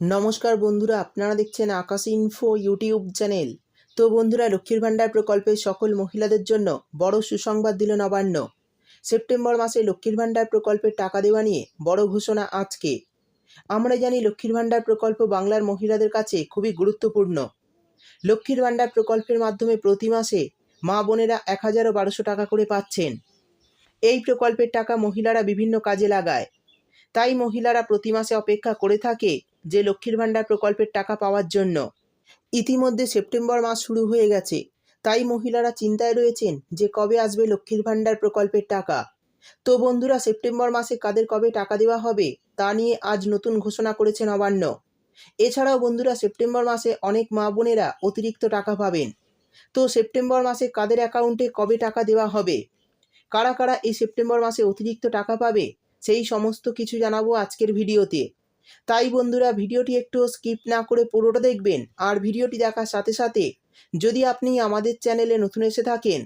নমস্কার বন্ধুরা, আপনারা দেখছেন আকাশ ইনফো ইউটিউব চ্যানেল তো বন্ধুরা, লক্ষ্মীর ভাণ্ডার প্রকল্পের সকল মহিলাদের জন্য বড় সুসংবাদ দিল নবান্ন। সেপ্টেম্বর মাসে লক্ষ্মীর ভাণ্ডার প্রকল্পের টাকা দেওয়া নিয়ে বড় ঘোষণা আজকে। আমরা জানি লক্ষ্মীর ভাণ্ডার প্রকল্প বাংলার মহিলাদের কাছে খুবই গুরুত্বপূর্ণ। লক্ষ্মীর ভাণ্ডার প্রকল্পের মাধ্যমে প্রতি মাসে মা বোনেরা এক হাজারও বারোশো টাকা করে পাচ্ছেন। এই প্রকল্পের টাকা মহিলারা বিভিন্ন কাজে লাগায়। তাই মহিলারা প্রতি মাসে অপেক্ষা করে থাকে যে লক্ষ্মীর ভাণ্ডার প্রকল্পের টাকা পাওয়ার জন্য। ইতিমধ্যে সেপ্টেম্বর মাস শুরু হয়ে গেছে। তাই মহিলারা চিন্তায় রয়েছেন যে কবে আসবে লক্ষ্মীর ভাণ্ডার প্রকল্পের টাকা। তো বন্ধুরা, সেপ্টেম্বর মাসে কাদের কবে টাকা দেওয়া হবে, তা নিয়ে আজ নতুন ঘোষণা করেছে নবান্ন এছাড়াও বন্ধুরা, সেপ্টেম্বর মাসে অনেক মা বোনেরা অতিরিক্ত টাকা পাবেন। তো সেপ্টেম্বর মাসে কাদের অ্যাকাউন্টে কবে টাকা দেওয়া হবে? কারা কারা এই সেপ্টেম্বর মাসে অতিরিক্ত টাকা পাবে, সেই সমস্ত কিছু জানাব আজকের ভিডিওতে। তাই বন্ধুরা ভিডিওটি একটু স্কিপ না করে পুরোটা দেখবেন আর ভিডিওটি দেখার সাথে সাথে যদি আপনি আমাদের চ্যানেলে নতুন এসে থাকেন,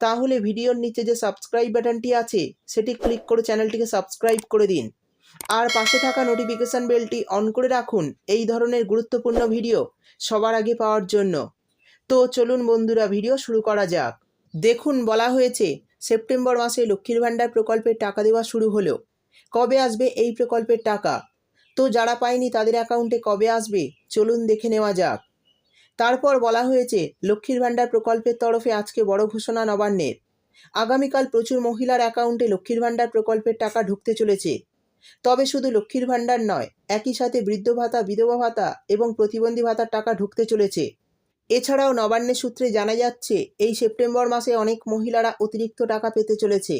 তাহলে ভিডিওর নিচে যে সাবস্ক্রাইব বাটনটি আছে, সেটি ক্লিক করে চ্যানেলটিকে সাবস্ক্রাইব করে দিন। আর পাশে থাকা নোটিফিকেশান বেলটি অন করে রাখুন এই ধরনের গুরুত্বপূর্ণ ভিডিও সবার আগে পাওয়ার জন্য। তো চলুন বন্ধুরা, ভিডিও শুরু করা যাক। দেখুন, বলা হয়েছে সেপ্টেম্বর মাসে লক্ষ্মীর ভাণ্ডার প্রকল্পের টাকা দেওয়া শুরু হলো। কবে আসবে এই প্রকল্পের টাকা? তো যারা পায়নি তাদের অ্যাকাউন্টে কবে আসবে? চলুন দেখে নেওয়া যাক। তারপর বলা হয়েছে, লক্ষ্মীর ভাণ্ডার প্রকল্পের তরফে আজকে বড় ঘোষণা নবান্নের। আগামীকাল প্রচুর মহিলার অ্যাকাউন্টে লক্ষ্মীর ভাণ্ডার প্রকল্পের টাকা ঢুকতে চলেছে। তবে শুধু লক্ষ্মীর ভাণ্ডার নয়, একই সাথে বৃদ্ধ ভাতা, বিধবা ভাতা এবং প্রতিবন্ধী ভাতার টাকা ঢুকতে চলেছে। এছাড়াও নবান্নের সূত্রে জানা যাচ্ছে, এই সেপ্টেম্বর মাসে অনেক মহিলারা অতিরিক্ত টাকা পেতে চলেছে।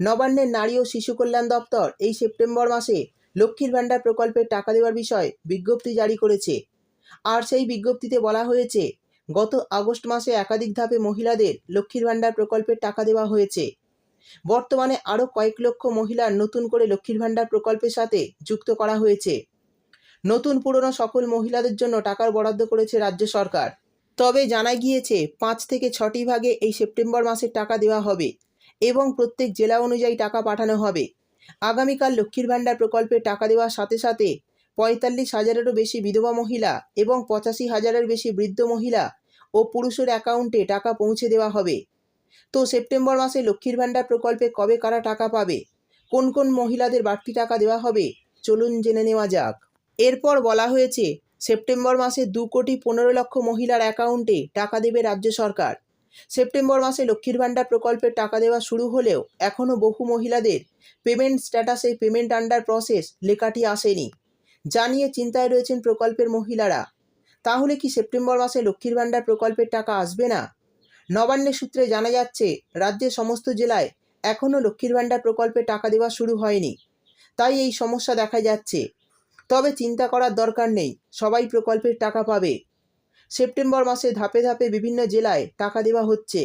নবান্নের নারী ও শিশু কল্যাণ দপ্তর এই সেপ্টেম্বর মাসে লক্ষ্মীর ভাণ্ডার প্রকল্পের টাকা দেওয়ার বিষয়ে বিজ্ঞপ্তি জারি করেছে। আর সেই বিজ্ঞপ্তিতে বলা হয়েছে, গত আগস্ট মাসে একাধিক ধাপে মহিলাদের লক্ষ্মীর ভাণ্ডার প্রকল্পের টাকা দেওয়া হয়েছে। বর্তমানে আরও কয়েক লক্ষ মহিলার নতুন করে লক্ষ্মীর ভাণ্ডার প্রকল্পের সাথে যুক্ত করা হয়েছে। নতুন পুরনো সকল মহিলাদের জন্য টাকার বরাদ্দ করেছে রাজ্য সরকার। তবে জানা গিয়েছে, পাঁচ থেকে ছটি ভাগে এই সেপ্টেম্বর মাসের টাকা দেওয়া হবে এবং প্রত্যেক জেলা অনুযায়ী টাকা পাঠানো হবে। আগামীকাল লক্ষ্মীর ভাণ্ডার প্রকল্পে টাকা দেওয়ার সাথে সাথে পঁয়তাল্লিশ হাজারেরও বেশি বিধবা মহিলা এবং পঁচাশি হাজারের বেশি বৃদ্ধ মহিলা ও পুরুষের অ্যাকাউন্টে টাকা পৌঁছে দেওয়া হবে। তো সেপ্টেম্বর মাসে লক্ষ্মীর ভাণ্ডার প্রকল্পে কবে কারা টাকা পাবে? কোন কোন মহিলাদের বাড়তি টাকা দেওয়া হবে? চলুন জেনে নেওয়া যাক। এরপর বলা হয়েছে, সেপ্টেম্বর মাসে দু কোটি পনেরো লক্ষ মহিলার অ্যাকাউন্টে টাকা দেবে রাজ্য সরকার। সেপ্টেম্বর মাসে লক্ষ্মীর ভাণ্ডার প্রকল্পের টাকা দেওয়া শুরু হলেও এখনও বহু মহিলাদের পেমেন্ট স্ট্যাটাসে পেমেন্ট আন্ডার প্রসেস লেখাটি আসেনি। জানিয়ে চিন্তায় রয়েছেন প্রকল্পের মহিলারা। তাহলে কি সেপ্টেম্বর মাসে লক্ষ্মীর ভাণ্ডার প্রকল্পের টাকা আসবে না? নবান্নের সূত্রে জানা যাচ্ছে, রাজ্যের সমস্ত জেলায় এখনও লক্ষ্মীর ভাণ্ডার প্রকল্পে টাকা দেওয়া শুরু হয়নি। তাই এই সমস্যা দেখা যাচ্ছে। তবে চিন্তা করার দরকার নেই, সবাই প্রকল্পের টাকা পাবে। সেপ্টেম্বর মাসে ধাপে ধাপে বিভিন্ন জেলায় টাকা দেওয়া হচ্ছে।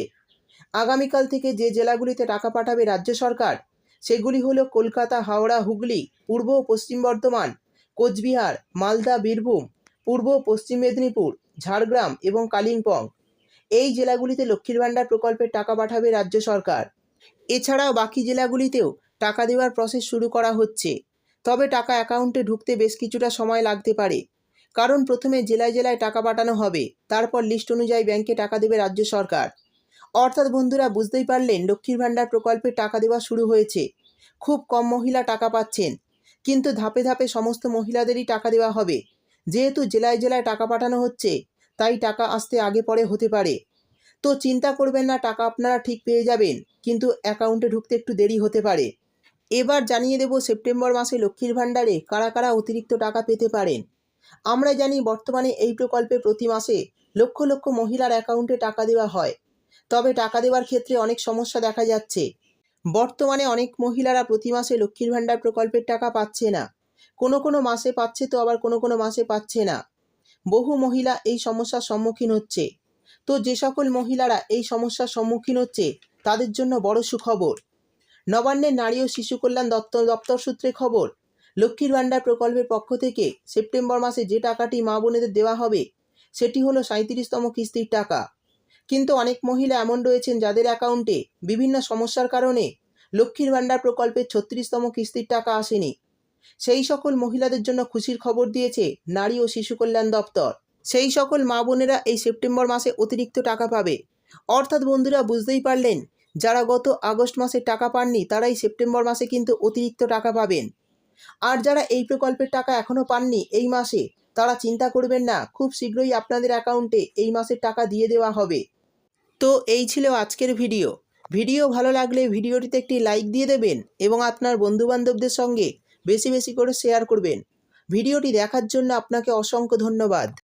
আগামীকাল থেকে যে জেলাগুলিতে টাকা পাঠাবে রাজ্য সরকার, সেগুলি হলো কলকাতা, হাওড়া, হুগলি, পূর্ব ও পশ্চিম বর্ধমান, কোচবিহার, মালদা, বীরভূম, পূর্ব পশ্চিম মেদিনীপুর, ঝাড়গ্রাম এবং কালিম্পং। এই জেলাগুলিতে লক্ষ্মীর ভাণ্ডার প্রকল্পের টাকা পাঠাবে রাজ্য সরকার। এছাড়াও বাকি জেলাগুলিতেও টাকা দেওয়ার প্রসেস শুরু করা হচ্ছে। তবে টাকা অ্যাকাউন্টে ঢুকতে বেশ কিছুটা সময় লাগতে পারে। কারণ প্রথমে জেলায় জেলায় টাকা পাঠানো হবে, তারপর লিস্ট অনুযায়ী ব্যাংকে টাকা দেবে রাজ্য সরকার। অর্থাৎ বন্ধুরা, বুঝতেই পারলেন লক্ষ্মীর ভাণ্ডার প্রকল্পে টাকা দেওয়া শুরু হয়েছে। খুব কম মহিলা টাকা পাচ্ছেন, কিন্তু ধাপে ধাপে সমস্ত মহিলাদেরই টাকা দেওয়া হবে। যেহেতু জেলায় জেলায় টাকা পাঠানো হচ্ছে, তাই টাকা আসতে আগে পরে হতে পারে। তো চিন্তা করবেন না, টাকা আপনারা ঠিক পেয়ে যাবেন, কিন্তু অ্যাকাউন্টে ঢুকতে একটু দেরি হতে পারে। এবার জানিয়ে দেব, সেপ্টেম্বর মাসে লক্ষ্মীর ভাণ্ডারে কারা কারা অতিরিক্ত টাকা পেতে পারেন। আমরা জানি বর্তমানে এই প্রকল্পে প্রতি মাসে লক্ষ লক্ষ মহিলার অ্যাকাউন্টে টাকা দেওয়া হয়। তবে টাকা দেওয়ার ক্ষেত্রে অনেক সমস্যা দেখা যাচ্ছে। বর্তমানে অনেক মহিলারা প্রতি মাসে লক্ষ্মীর ভাণ্ডার প্রকল্পের টাকা পাচ্ছে না। কোনো কোনো মাসে পাচ্ছে তো আবার কোনো কোনো মাসে পাচ্ছে না। বহু মহিলা এই সমস্যার সম্মুখীন হচ্ছে। তো যে সকল মহিলারা এই সমস্যার সম্মুখীন হচ্ছে, তাদের জন্য বড় সুখবর। নবান্নের নারী ও শিশু কল্যাণ দপ্তর দপ্তর সূত্রে খবর লক্ষ্মীর ভাণ্ডার প্রকল্পের পক্ষ থেকে সেপ্টেম্বর মাসে যে টাকাটি মা বোনেদের দেওয়া হবে, সেটি হলো সাঁত্রিশতম কিস্তির টাকা। কিন্তু অনেক মহিলা এমন রয়েছেন যাদের অ্যাকাউন্টে বিভিন্ন সমস্যার কারণে লক্ষ্মীর ভাণ্ডার প্রকল্পের ছত্রিশতম কিস্তির টাকা আসেনি। সেই সকল মহিলাদের জন্য খুশির খবর দিয়েছে নারী ও শিশু কল্যাণ দপ্তর। সেই সকল মা বোনেরা এই সেপ্টেম্বর মাসে অতিরিক্ত টাকা পাবে। অর্থাৎ বন্ধুরা, বুঝতেই পারলেন, যারা গত আগস্ট মাসে টাকা পাননি, তারাই সেপ্টেম্বর মাসে কিন্তু অতিরিক্ত টাকা পাবেন। আর যারা এই প্রকল্পের টাকা এখনও পাননি এই মাসে, তারা চিন্তা করবেন না, খুব শীঘ্রই আপনাদের অ্যাকাউন্টে এই মাসের টাকা দিয়ে দেওয়া হবে। তো এই ছিল আজকের ভিডিও। ভিডিও ভালো লাগলে ভিডিওটিতে একটি লাইক দিয়ে দেবেন এবং আপনার বন্ধুবান্ধবদের সঙ্গে বেশি বেশি করে শেয়ার করবেন। ভিডিওটি দেখার জন্য আপনাকে অসংখ্য ধন্যবাদ।